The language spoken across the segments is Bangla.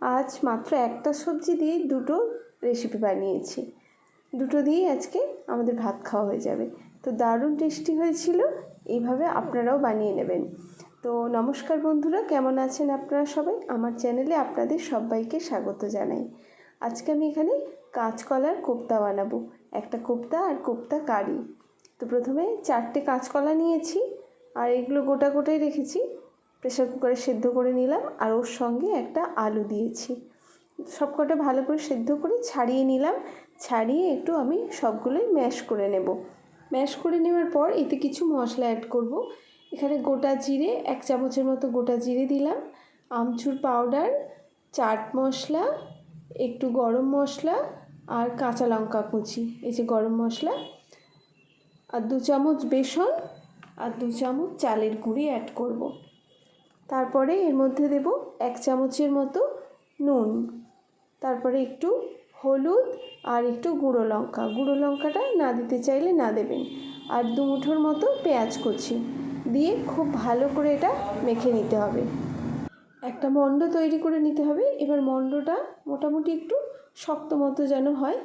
আজ মাত্র একটা সবজি দিয়েই দুটো রেসিপি বানিয়েছি। দুটো দিয়েই আজকে আমাদের ভাত খাওয়া হয়ে যাবে। তো দারুণ টেস্টি হয়েছিল, এইভাবে আপনারাও বানিয়ে নেবেন। তো নমস্কার বন্ধুরা, কেমন আছেন আপনারা সবাই? আমার চ্যানেলে আপনাদের সবাইকে স্বাগত জানাই। আজকে আমি এখানে কাঁচকলার কোপ্তা বানাবো। একটা কোপ্তা আর কোপ্তা কারি। তো প্রথমে চারটে কাঁচকলা নিয়েছি, আর এগুলো গোটা গোটাই রেখেছি। প্রেশার কুকারে সেদ্ধ করে নিলাম আর ওর সঙ্গে একটা আলু দিয়েছি। সবকটা ভালো করে সেদ্ধ করে ছাড়িয়ে নিলাম। ছাড়িয়ে একটু আমি সবগুলোই ম্যাশ করে নেব। ম্যাশ করে নেওয়ার পর এতে কিছু মশলা অ্যাড করব। এখানে গোটা জিরে, এক চামচের মতো গোটা জিরে দিলাম। আমচুর পাউডার চাট মশলা, একটু গরম মশলা আর কাঁচা লঙ্কা কুচি। এই যে গরম মশলা। আর দু চামচ বেসন আর দু চামচ চালের গুঁড়ি অ্যাড করব। তারপরে এর মধ্যে দেব এক চামচের মতো নুন। তারপরে একটু হলুদ আর একটু গুঁড়ো লঙ্কা। গুঁড়ো লঙ্কাটা না দিতে চাইলে না দেবেন। আর দু মুঠোর মতো পেঁয়াজ কুচি দিয়ে খুব ভালো করে এটা মেখে নিতে হবে। একটা মণ্ড তৈরি করে নিতে হবে। এবার মণ্ডটা মোটামুটি একটু শক্ত মতো যেন হয়,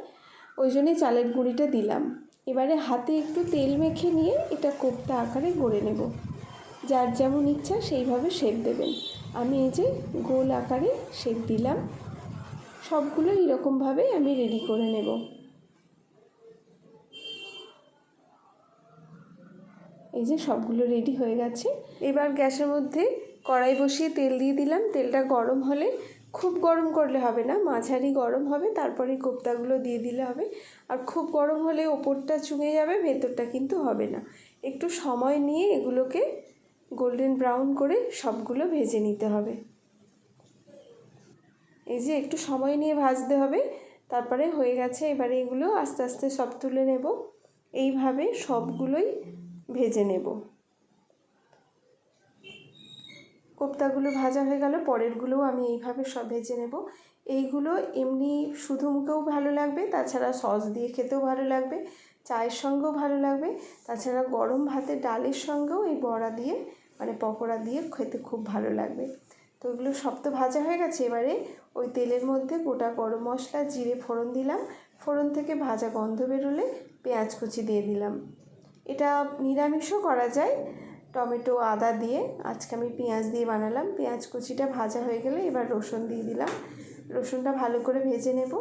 ওই জন্যই চালের গুঁড়িটা দিলাম। এবারে হাতে একটু তেল মেখে নিয়ে এটা কোপ্তা আকারে গড়ে নেব। যার যেমন ইচ্ছা সেইভাবে শেপ দেবেন। আমি এই যে গোল আকারে শেপ দিলাম। সবগুলো এরকমভাবে আমি রেডি করে নেব। এই যে সবগুলো রেডি হয়ে গেছে। এবার গ্যাসের মধ্যে কড়াই বসিয়ে তেল দিয়ে দিলাম। তেলটা গরম হলে খুব গরম করলে হবে না, মাঝারি গরম হবে, তারপরে কোপ্তাগুলো দিয়ে দিলে হবে। আর খুব গরম হলে ওপরটা চুঙে যাবে, ভেতরটা কিন্তু হবে না। একটু সময় নিয়ে এগুলোকে গোল্ডেন ব্রাউন করে সবগুলো ভেজে নিতে হবে। এই যে একটু সময় নিয়ে ভাজতে হবে। তারপরে হয়ে গেছে, এবারে এগুলো আস্তে আস্তে সব তুলে নেব। এইভাবে সবগুলোই ভেজে নেব। কোপ্তাগুলো ভাজা হয়ে গেল, পরেরগুলোও আমি এইভাবে সব ভেজে নেব। এইগুলো এমনি শুধু মুখেও ভালো লাগবে, তাছাড়া সস দিয়ে খেতেও ভালো লাগবে। চায়ের সঙ্গেও ভালো লাগবে। তাছাড়া গরম ভাতের ডালের সঙ্গেও এই বড়া দিয়ে মানে পকোড়া দিয়ে খেতে খুব ভালো লাগবে। তো ওগুলো সব তো ভাজা হয়ে গেছে। এবারে ওই তেলের মধ্যে গোটা গরম মশলা, জিরে, ফোড়ন দিলাম। ফোড়ন থেকে ভাজা গন্ধ বেরোলে পেঁয়াজ কুচি দিয়ে দিলাম। এটা নিরামিষও করা যায়। টমেটো, আদা দিয়ে আজকে আমি পেঁয়াজ দিয়ে বানালাম। পেঁয়াজ কুচিটা ভাজা হয়ে গেলে এবার রসুন দিয়ে দিলাম। রসুনটা ভালো করে ভেজে নেব।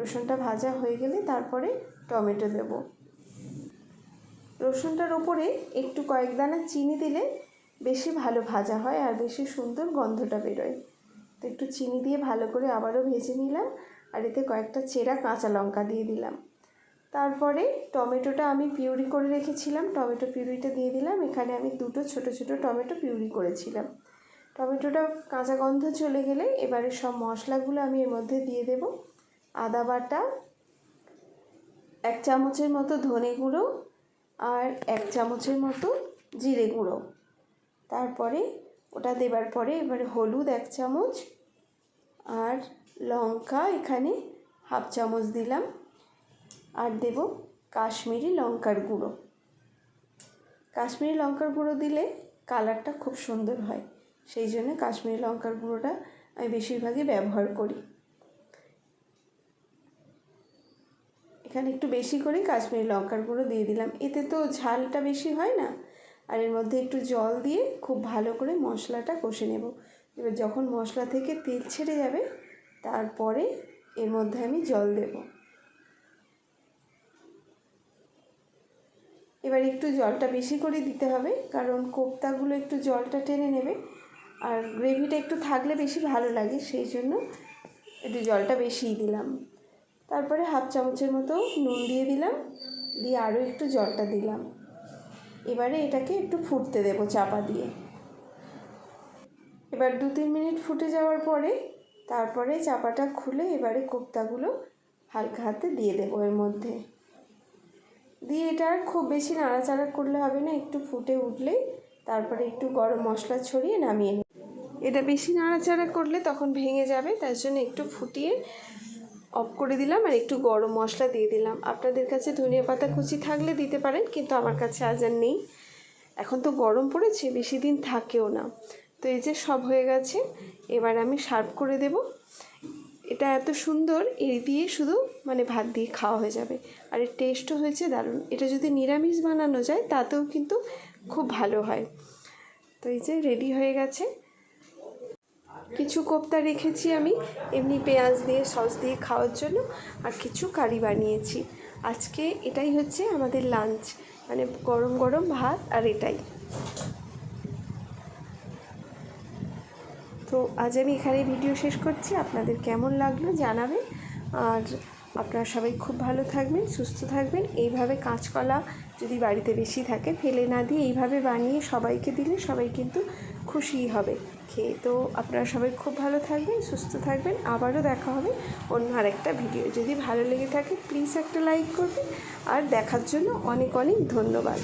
রসুনটা ভাজা হয়ে গেলে তারপরে টমেটো দেব। রসুনটার ওপরে একটু কয়েক দানা চিনি দিলে বেশি ভালো ভাজা হয় আর বেশি সুন্দর গন্ধটা বেরোয়। তো একটু চিনি দিয়ে ভালো করে আবারও ভেজে নিলাম আর এতে কয়েকটা চেরা কাঁচা লঙ্কা দিয়ে দিলাম। তারপরে টমেটোটা আমি পিউরি করে রেখেছিলাম। টমেটো পিউরিটা দিয়ে দিলাম। এখানে আমি দুটো ছোট ছোট টমেটো পিউরি করেছিলাম। টমেটোটা কাঁচা গন্ধ চলে গেলে এবারে সব মশলাগুলো আমি এর মধ্যে দিয়ে দেব। আদা বাটা, এক চামচের মতো ধনে গুঁড়ো আর এক চামচের মতো জিরে গুঁড়ো। তারপরে ওটা দেবার পরে এবারে হলুদ এক চামচ আর লঙ্কা এখানে হাফ চামচ দিলাম। আর দেব কাশ্মীরি লঙ্কার গুঁড়ো। কাশ্মীরি লঙ্কার গুঁড়ো দিলে কালারটা খুব সুন্দর হয়। সেই জন্য কাশ্মীরি লঙ্কার গুঁড়োটা আমি বেশিরভাগই ব্যবহার করি। এখানে একটু বেশি করে কাশ্মীরি লঙ্কার গুঁড়ো দিয়ে দিলাম। এতে তো ঝালটা বেশি হয় না। আর এর মধ্যে একটু জল দিয়ে খুব ভালো করে মশলাটা কষে নেব। এবার যখন মশলা থেকে তেল ছেড়ে যাবে, তারপরে এর মধ্যে আমি জল দেবো। এবার একটু জলটা বেশি করে দিতে হবে, কারণ কোপ্তাগুলো একটু জলটা টেনে নেবে। আর গ্রেভিটা একটু থাকলে বেশি ভালো লাগে, সেই জন্য একটু জলটা বেশিই দিলাম। তারপরে হাফ চামচের মতো নুন দিয়ে দিলাম, দিয়ে আরও একটু জলটা দিলাম। এবারে এটাকে একটু ফুটতে দেবো চাপা দিয়ে। এবার দু তিন মিনিট ফুটে যাওয়ার পরে তারপরে চাপাটা খুলে এবারে কোপ্তাগুলো হালকা হাতে দিয়ে দেবো এর মধ্যে। দিয়ে এটা আর খুব বেশি নাড়াচাড়া করলে হবে না, একটু ফুটে উঠলেই তারপরে একটু গরম মশলা ছড়িয়ে নামিয়ে নেব। এটা বেশি নাড়াচাড়া করলে তখন ভেঙে যাবে, তার জন্য একটু ফুটিয়ে অফ করে দিলাম আর একটু গরম মশলা দিয়ে দিলাম। আপনাদের কাছে ধনিয়া পাতা কুচি থাকলে দিতে পারেন, কিন্তু আমার কাছে আজ আর নেই। এখন তো গরম পড়েছে, বেশি দিন থাকেও না। তো এই যে সব হয়ে গেছে, এবার আমি সার্ভ করে দেব। এটা এত সুন্দর এই দিয়ে শুধু মানে ভাত দিয়ে খাওয়া হয়ে যাবে। আর এর টেস্টও হয়েছে দারুণ। এটা যদি নিরামিষ বানানো যায়, তাতেও কিন্তু খুব ভালো হয়। তো এই যে রেডি হয়ে গেছে। কিছু কোপ্তা রেখেছি আমি, এমনি পেঁয়াজ দিয়ে, সস দিয়ে খাওয়ার জন্য, আর কিছু কারি বানিয়েছি। আজকে এটাই হচ্ছে আমাদের লাঞ্চ মানে গরম গরম ভাত আর এটাই। তো আজ আমি এখানে ভিডিও শেষ করছি, আপনাদের কেমন লাগল জানাবেন, আর আপনারা সবাই খুব ভালো থাকবেন, সুস্থ থাকবেন, এইভাবে কাঁচকলা যদি বাড়িতে বেশি থাকে, ফেলে না দিয়ে এইভাবে বানিয়ে সবাইকে দিলে সবাই কিন্তু খুশিই হবে। খেয়ে তো আপনারা সবাই খুব ভালো থাকবেন, সুস্থ থাকবেন। আবারও দেখা হবে অন্য আরেকটা ভিডিও যদি ভালো লেগে থাকে প্লিজ একটা লাইক করবেন। আর দেখার জন্য অনেক অনেক ধন্যবাদ।